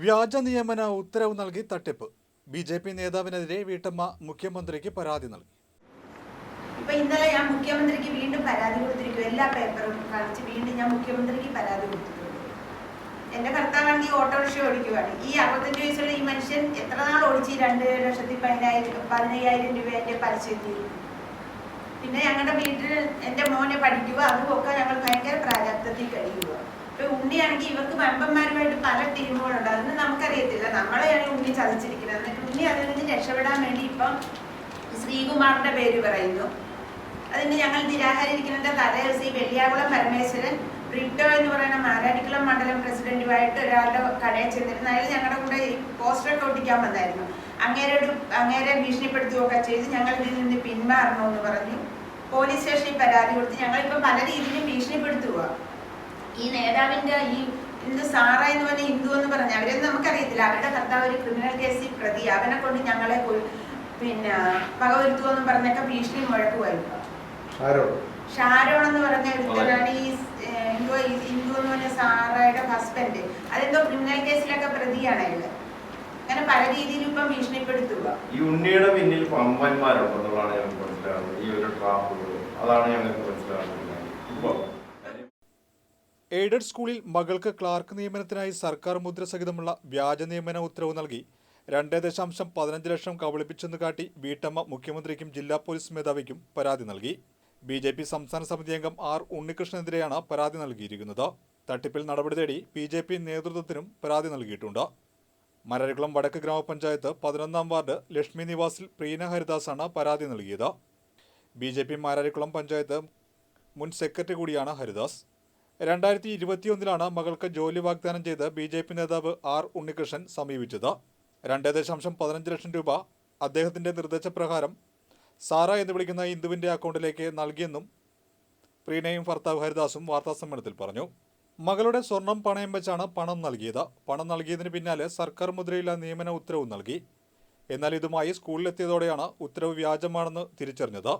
വ്യാജ നിയമന ഉത്തരവ് നൽകി തട്ടിപ്പ്. ബി ജെ പി നേതാവിനെതിരെ വീട്ടമ്മ മുഖ്യമന്ത്രിക്ക് പരാതി നൽകി. ഇപ്പൊ ഇന്നലെ ഞാൻ മുഖ്യമന്ത്രിക്ക് വീണ്ടും പരാതി കൊടുത്തിരിക്കും. എല്ലാ പേപ്പറും കാണിച്ച് വീണ്ടും ഞാൻ മുഖ്യമന്ത്രിക്ക് പരാതി കൊടുത്തിട്ടുണ്ട്. എന്റെ ഭർത്താവാണെങ്കിൽ ഓട്ടോറിക്ഷ ഓടിക്കുവാണ്. ഈ അറുപത്തഞ്ച് വയസ്സുള്ള ഈ മനുഷ്യൻ എത്ര നാൾ ഓടിച്ച് ഈ രണ്ട് ലക്ഷത്തി പതിനായിരം പതിനയ്യായിരം രൂപ എന്റെ പിന്നെ ഞങ്ങളുടെ വീട്ടിൽ എന്റെ മോനെ പഠിക്കുക അതുമൊക്കെ ഞങ്ങൾ ഭയങ്കര പ്രാരാബ്ദത്തിൽ ഇപ്പൊ ഉണ്ണിയാണെങ്കിൽ ഇവർക്ക് വെമ്പന്മാരുമായിട്ട് പല ടീമുകളുണ്ട്. അതൊന്നും നമുക്കറിയത്തില്ല. നമ്മളെയാണ് ഉണ്ണി ചതിച്ചിരിക്കുന്നത്. എന്നിട്ട് ഉണ്ണി അതിൽ നിന്ന് രക്ഷപ്പെടാൻ വേണ്ടി ഇപ്പം ശ്രീകുമാറിന്റെ പേര് പറയുന്നു. അതിന് ഞങ്ങൾ നിരാഹരിക്കുന്നതിന്റെ തലേ ദിവസം ഈ വെള്ളിയാകുളം പരമേശ്വരൻ ബ്രിട്ടോ എന്ന് പറയുന്ന മാരാടിക്കുളം മണ്ഡലം പ്രസിഡന്റുമായിട്ട് ഒരാളുടെ കടയിൽ ചെന്നിരുന്നു. അയാൾ ഞങ്ങളുടെ കൂടെ ഈ പോസ്റ്ററൊക്കെ ഒട്ടിക്കാൻ വന്നായിരുന്നു. അങ്ങേരോട് അങ്ങേരെ ഭീഷണിപ്പെടുത്തുകയൊക്കെ ചെയ്ത് ഞങ്ങൾ ഇതിൽ നിന്ന് പിന്മാറണമെന്ന് പറഞ്ഞു. പോലീസ് സ്റ്റേഷനിൽ പരാതി കൊടുത്ത് ഞങ്ങളിപ്പോൾ പല രീതിയിലും ഭീഷണിപ്പെടുത്തുക ഈ നേതാവിന്റെ ഈ ഇന്ന് സാറ എന്ന് പറഞ്ഞ ഹിന്ദു എന്ന് പറഞ്ഞ അവരൊന്നും നമുക്കറിയത്തില്ല. അവരുടെ ഭർത്താവ് ഒരു ക്രിമിനൽ കേസിൽ പ്രതി. അവനെ കൊണ്ട് ഞങ്ങളെ പിന്നെ പകവരുത്തുമെന്ന് പറഞ്ഞൊക്കെ ഭീഷണി മുഴക്കുമായിരുന്നു. ഷാരോൺ. എന്ന് പറഞ്ഞ ഒരുത്തനാണ് ഈ ഹിന്ദു എന്തോ ഹിന്ദു എന്ന് പറഞ്ഞ സാറയുടെ ഹസ്ബൻഡ് അതെന്തോ ക്രിമിനൽ കേസിലൊക്കെ പ്രതിയാണ് അയാൾ. അങ്ങനെ പല രീതിയിലും ഇപ്പം ഭീഷണിപ്പെടുത്തുക ഈ ഉണ്ണിയുടെ പിന്നിൽ പമ്പന്മാരുണ്ടെന്നുള്ളതാണ് ഞങ്ങൾക്ക് മനസ്സിലാകുന്നത് ഈ ഒരു ട്രാപ്പുകൾ അതാണ് ഞങ്ങൾക്ക് എയ്ഡഡ് സ്കൂളിൽ മകൾക്ക് ക്ലാർക്ക് നിയമനത്തിനായി സർക്കാർ മുദ്ര സഹിതമുള്ള വ്യാജ നിയമന ഉത്തരവ് നൽകി. രണ്ട് ദശാംശം പതിനഞ്ച് ലക്ഷം കബളിപ്പിച്ചെന്ന് കാട്ടി വീട്ടമ്മ മുഖ്യമന്ത്രിക്കും ജില്ലാ പോലീസ് മേധാവിക്കും പരാതി നൽകി. ബി ജെ പി സംസ്ഥാന സമിതി അംഗം ആർ ഉണ്ണികൃഷ്ണനെതിരെയാണ് പരാതി നൽകിയിരിക്കുന്നത്. തട്ടിപ്പിൽ നടപടി തേടി ബി ജെ പി നേതൃത്വത്തിനും പരാതി നൽകിയിട്ടുണ്ട്. മരരകുളം വടക്ക് ഗ്രാമപഞ്ചായത്ത് പതിനൊന്നാം വാർഡ് ലക്ഷ്മി നിവാസിൽ പ്രീന ഹരിദാസാണ് പരാതി നൽകിയത്. B J P Mararikulam panchayat മുൻ സെക്രട്ടറി കൂടിയാണ് ഹരിദാസ്. രണ്ടായിരത്തി ഇരുപത്തിയൊന്നിലാണ് മകൾക്ക് ജോലി വാഗ്ദാനം ചെയ്ത് ബി ജെ പി നേതാവ് ആർ ഉണ്ണികൃഷ്ണൻ സമീപിച്ചത്. രണ്ട് ദശാംശം പതിനഞ്ച് ലക്ഷം രൂപ അദ്ദേഹത്തിന്റെ നിർദ്ദേശപ്രകാരം സാറ എന്ന് വിളിക്കുന്ന ഇന്ദുവിന്റെ അക്കൗണ്ടിലേക്ക് നൽകിയെന്നും പ്രീനയും ഭർത്താവ് ഹരിദാസും വാർത്താസമ്മേളനത്തിൽ പറഞ്ഞു. മകളുടെ സ്വർണം പണയം വെച്ചാണ് പണം നൽകിയത്. പണം നൽകിയതിന് പിന്നാലെ സർക്കാർ മുദ്രയില്ല നിയമന ഉത്തരവും നൽകി. എന്നാൽ ഇതുമായി സ്കൂളിലെത്തിയതോടെയാണ് ഉത്തരവ് വ്യാജമാണെന്ന് തിരിച്ചറിഞ്ഞത്.